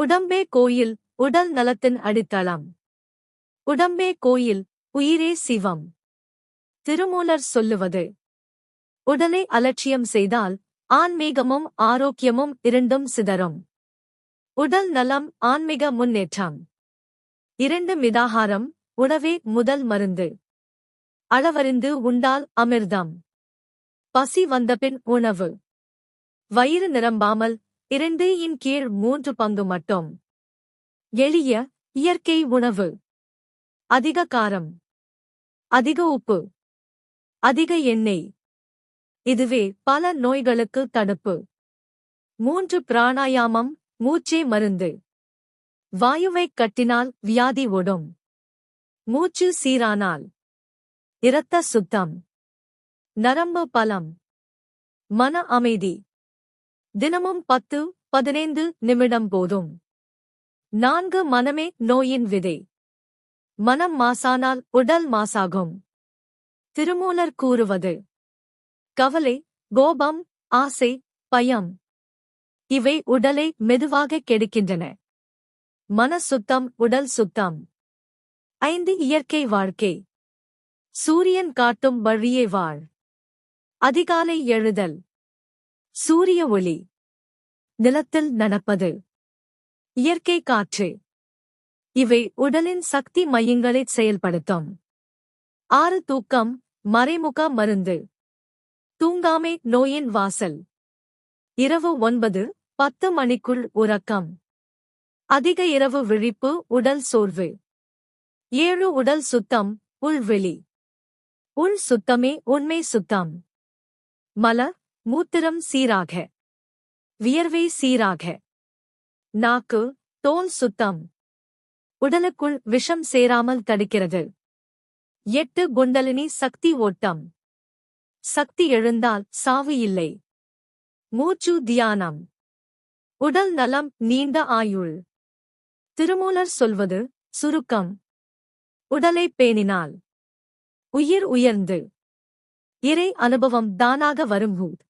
உடம்பே கோயில் உடல் நலத்தின் அடித்தளம். உடம்பே கோயில் உயிரே சிவம். திருமூலர் சொல்லுவது உடலை அலட்சியம் செய்தால் ஆன்மீகமும் ஆரோக்கியமும் இரண்டும் சிதறும். உடல் நலம் ஆன்மீக முன்னேற்றம். இரண்டு மிதாகாரம் உணவே முதல் மருந்து. அளவறிந்து உண்டால் அமிர்தம். பசி வந்தபின் உணவு. வயிறு நிரம்பாமல் இரண்டு இன் கீழ் மூன்று பங்கு மட்டும். எளிய இயற்கை உணவு. அதிக காரம். அதிக உப்பு. அதிக எண்ணெய். இதுவே பல நோய்களுக்கு தடுப்பு. மூன்று பிராணாயாமம் மூச்சே மருந்து. வாயுவைக் கட்டினால் வியாதி ஓடும். மூச்சு சீரானால். இரத்த சுத்தம். நரம்பு பலம். மன அமைதி. தினமும் பத்து பதினைந்து நிமிடம் போதும். நான்கு மனமே நோயின் விதை. மனம் மாசானால் உடல் மாசாகும். திருமூலர் கூறுவது. கவலை கோபம் ஆசை பயம். இவை உடலை மெதுவாக கெடுக்கின்றன. மன சுத்தம் உடல் சுத்தம். ஐந்து இயற்கை வாழ்க்கை. சூரியன் காட்டும் வழியே வாழ். அதிகாலை எழுதல். சூரிய ஒளி. நிலத்தில் நடப்பது. இயற்கை காற்று. இவை உடலின் சக்தி மையங்களைச் செயல்படுத்தும். ஆறு தூக்கம் மறைமுக மருந்து. தூங்காமை நோயின் வாசல். இரவு ஒன்பது பத்து மணிக்குள் உறக்கம். அதிக இரவு விழிப்பு உடல் சோர்வு. ஏழு உடல் சுத்தம் உள்வெளி. உள் சுத்தமே உண்மை சுத்தம். மல மூத்திரம் சீராக. வியர்வை சீராக. நாக்கு தோல் சுத்தம். உடலுக்குள் விஷம் சேராமல் தடுக்கிறது. எட்டு குண்டலினி சக்தி ஓட்டம். சக்தி எழுந்தால் சாவு இல்லை. மூச்சு தியானம். உடல் நலம் நீண்ட ஆயுள். திருமூலர் சொல்வது சுருக்கம். உடலை பேணினால். உயிர் உயர்ந்து. இறை அனுபவம் தானாக வரும்பூத்